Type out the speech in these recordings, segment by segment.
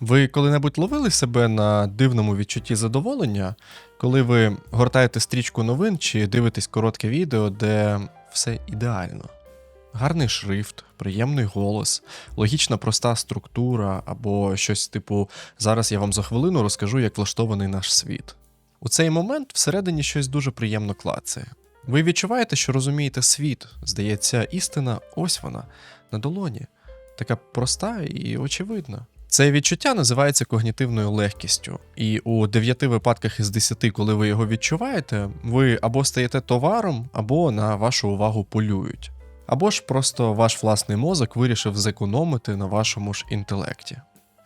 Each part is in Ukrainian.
Ви коли-небудь ловили себе на дивному відчутті задоволення, коли ви гортаєте стрічку новин чи дивитесь коротке відео, де все ідеально? Гарний шрифт, приємний голос, логічна проста структура або щось типу Зараз я вам за хвилину розкажу, як влаштований наш світ. У цей момент всередині щось дуже приємно клацає. Ви відчуваєте, що розумієте світ. Здається, істина ось вона, на долоні. Така проста і очевидна. Це відчуття називається когнітивною легкістю, і у 9 випадках із 10, коли ви його відчуваєте, ви або стаєте товаром, або на вашу увагу полюють. Або ж просто ваш власний мозок вирішив зекономити на вашому ж інтелекті.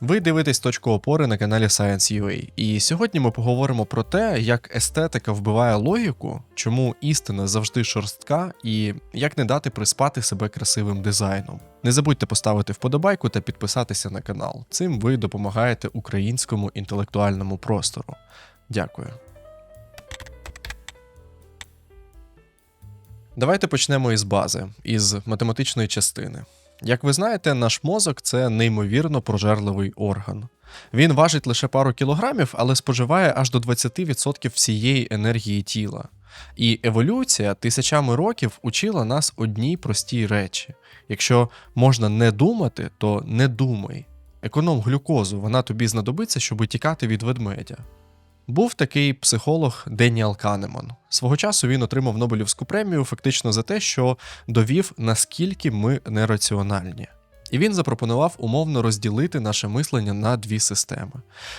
Ви дивитесь точку опори на каналі Science.ua, і сьогодні ми поговоримо про те, як естетика вбиває логіку, чому істина завжди шорстка, і як не дати приспати себе красивим дизайном. Не забудьте поставити вподобайку та підписатися на канал. Цим ви допомагаєте українському інтелектуальному простору. Дякую. Давайте почнемо із бази, із математичної частини. Як ви знаєте, наш мозок це неймовірно прожерливий орган. Він важить лише пару кілограмів, але споживає аж до 20% всієї енергії тіла. І еволюція тисячами років учила нас одній простій речі: якщо можна не думати, то не думай. Економ глюкозу, вона тобі знадобиться, щоб тікати від ведмедя. Був такий психолог Деніал Канеман. Свого часу він отримав Нобелівську премію фактично за те, що довів, наскільки ми нераціональні. І він запропонував умовно розділити наше мислення на дві системи.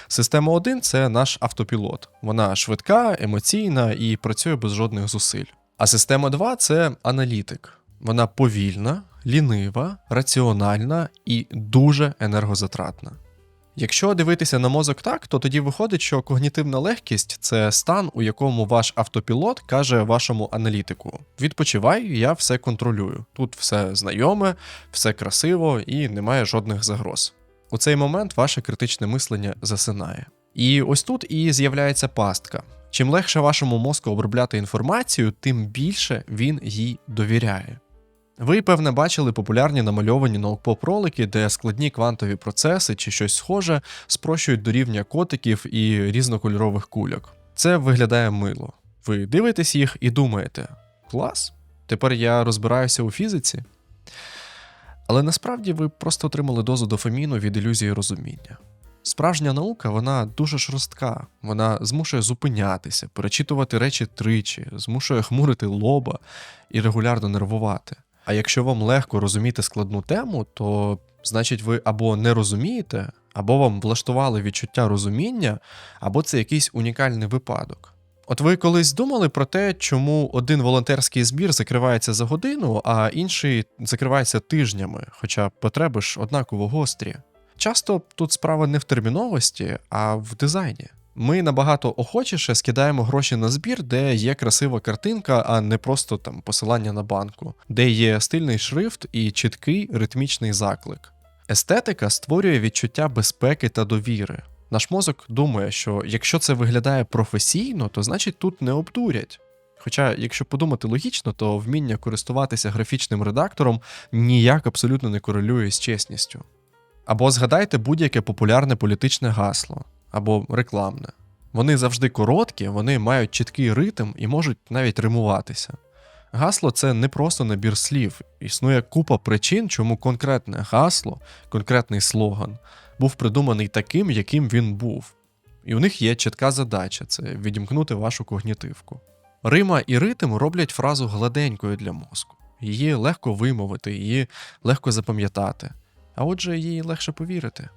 Система 1 це наш автопілот. Вона швидка, емоційна і працює без жодних зусиль. А система 2 це аналітик. Вона повільна, лінива, раціональна і дуже енергозатратна. Якщо дивитися на мозок так, то тоді виходить, що когнітивна легкість це стан, у якому ваш автопілот каже вашому аналітику: відпочивай, я все контролюю. Тут все знайоме, все красиво і немає жодних загроз. У цей момент ваше критичне мислення засинає. І ось тут і з'являється пастка. Чим легше вашому мозку обробляти інформацію, тим більше він їй довіряє. Ви, певне, бачили популярні намальовані наукпоп-ролики, де складні квантові процеси чи щось схоже спрощують до рівня котиків і різнокольорових кульок. Це виглядає мило. Ви дивитесь їх і думаєте: клас, тепер я розбираюся у фізиці. Але насправді ви просто отримали дозу дофаміну від ілюзії розуміння. Справжня наука, вона дуже шорстка, вона змушує зупинятися, перечитувати речі тричі, змушує хмурити лоба і регулярно нервувати. А якщо вам легко розуміти складну тему, то значить ви або не розумієте, або вам влаштували відчуття розуміння, або це якийсь унікальний випадок. От ви колись думали про те, чому один волонтерський збір закривається за годину, а інший закривається тижнями, хоча потреби ж однаково гострі. Часто тут справа не в терміновості, а в дизайні. Ми набагато охочіше скидаємо гроші на збір, де є красива картинка, а не просто там посилання на банку, де є стильний шрифт і чіткий ритмічний заклик. Естетика створює відчуття безпеки та довіри. Наш мозок думає, що якщо це виглядає професійно, то значить тут не обдурять. Хоча, якщо подумати логічно, то вміння користуватися графічним редактором ніяк абсолютно не корелює з чесністю. Або згадайте будь-яке популярне політичне гасло або рекламне. Вони завжди короткі, вони мають чіткий ритм і можуть навіть римуватися. Гасло це не просто набір слів, існує купа причин, чому конкретне гасло, конкретний слоган був придуманий таким, яким він був. І у них є чітка задача це відімкнути вашу когнітивку. Рима і ритм роблять фразу гладенькою для мозку. Її легко вимовити, її легко запам'ятати, а отже, їй легше повірити.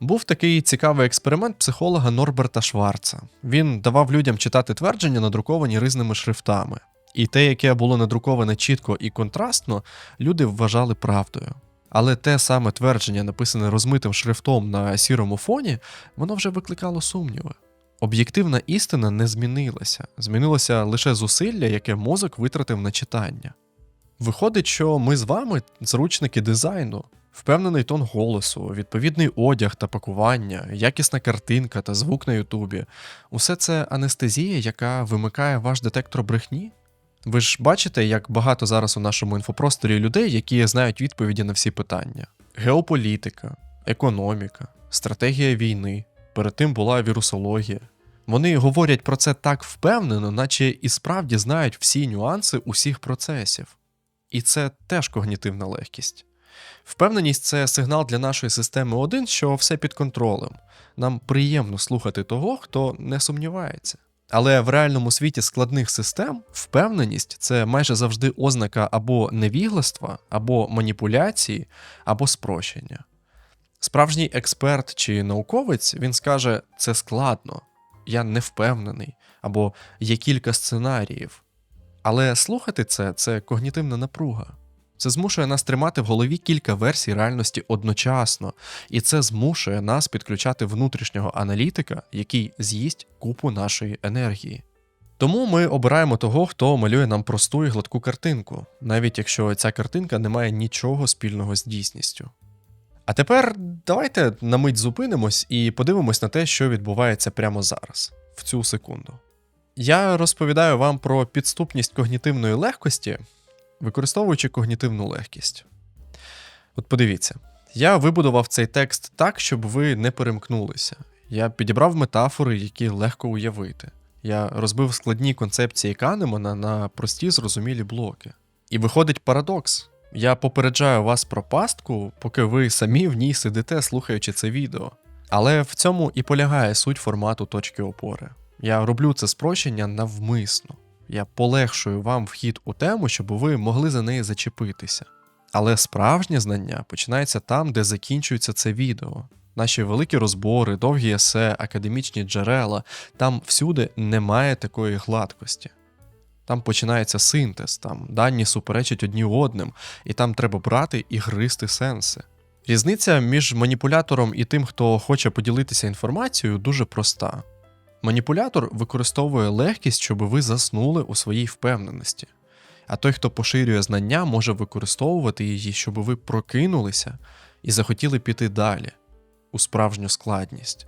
Був такий цікавий експеримент психолога Норберта Шварца. Він давав людям читати твердження, надруковані різними шрифтами. І те, яке було надруковане чітко і контрастно, люди вважали правдою. Але те саме твердження, написане розмитим шрифтом на сірому фоні, воно вже викликало сумніви. Об'єктивна істина не змінилася, змінилося лише зусилля, яке мозок витратив на читання. Виходить, що ми з вами зручники дизайну, впевнений тон голосу, відповідний одяг та пакування, якісна картинка та звук на Ютубі усе це анестезія, яка вимикає ваш детектор брехні. Ви ж бачите, як багато зараз у нашому інфопросторі людей, які знають відповіді на всі питання: геополітика, економіка, стратегія війни, перед тим була вірусологія. Вони говорять про це так впевнено, наче і справді знають всі нюанси усіх процесів. І це теж когнітивна легкість. Впевненість це сигнал для нашої системи один, що все під контролем. Нам приємно слухати того, хто не сумнівається. Але в реальному світі складних систем впевненість це майже завжди ознака або невігластва, або маніпуляції, або спрощення. Справжній експерт чи науковець він скаже: це складно, я не впевнений, або є кілька сценаріїв. Але слухати це це когнітивна напруга. Це змушує нас тримати в голові кілька версій реальності одночасно, і це змушує нас підключати внутрішнього аналітика, який з'їсть купу нашої енергії. Тому ми обираємо того, хто малює нам просту і гладку картинку, навіть якщо ця картинка не має нічого спільного з дійсністю. А тепер давайте на мить зупинимось і подивимось на те, що відбувається прямо зараз, в цю секунду. Я розповідаю вам про підступність когнітивної легкості, використовуючи когнітивну легкість. От подивіться, я вибудував цей текст так, щоб ви не перемкнулися. Я підібрав метафори, які легко уявити. Я розбив складні концепції Канемана на прості зрозумілі блоки. І виходить парадокс. Я попереджаю вас про пастку, поки ви самі в ній сидите, слухаючи це відео. Але в цьому і полягає суть формату точки опори. Я роблю це спрощення навмисно. Я полегшую вам вхід у тему, щоб ви могли за неї зачепитися. Але справжнє знання починається там, де закінчується це відео. Наші великі розбори, довгі есе, академічні джерела, там всюди немає такої гладкості. Там починається синтез, там дані суперечать одні одним, і там треба брати і гристи сенси. Різниця між маніпулятором і тим, хто хоче поділитися інформацією, дуже проста. Маніпулятор використовує легкість, щоб ви заснули у своїй впевненості. А той, хто поширює знання, може використовувати її, щоб ви прокинулися і захотіли піти далі у справжню складність.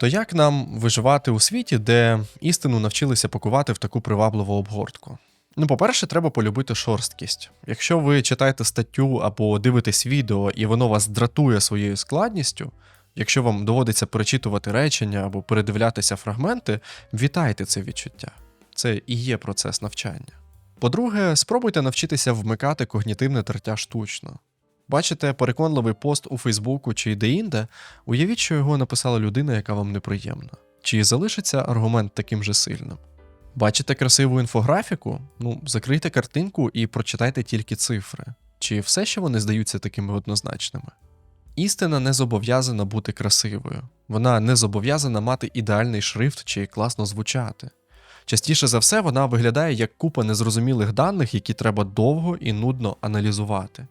То як нам виживати у світі, де істину навчилися пакувати в таку привабливу обгортку? Ну, по-перше, треба полюбити шорсткість. Якщо ви читаєте статтю або дивитесь відео, і воно вас дратує своєю складністю, якщо вам доводиться перечитувати речення або передивлятися фрагменти, вітайте це відчуття. Це і є процес навчання. По-друге, спробуйте навчитися вмикати когнітивне тертя штучно. Бачите переконливий пост у Фейсбуку чи де-інде, уявіть, що його написала людина, яка вам неприємна. Чи залишиться аргумент таким же сильним? Бачите красиву інфографіку? Ну, закрийте картинку і прочитайте тільки цифри. Чи все ще вони здаються такими однозначними? Істина не зобов'язана бути красивою, вона не зобов'язана мати ідеальний шрифт чи класно звучати. Частіше за все, вона виглядає як купа незрозумілих даних, які треба довго і нудно аналізувати.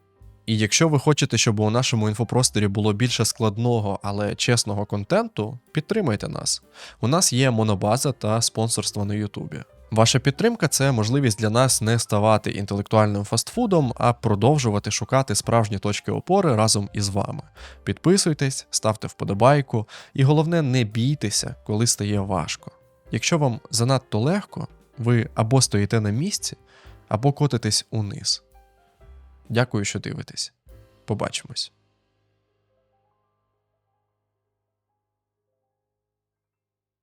І якщо ви хочете, щоб у нашому інфопросторі було більше складного, але чесного контенту, підтримайте нас. У нас є монобаза та спонсорство на Ютубі. Ваша підтримка це можливість для нас не ставати інтелектуальним фастфудом, а продовжувати шукати справжні точки опори разом із вами. Підписуйтесь, ставте вподобайку, і головне, не бійтеся, коли стає важко. Якщо вам занадто легко, ви або стоїте на місці, або котитесь униз. Дякую, що дивитесь. Побачимось.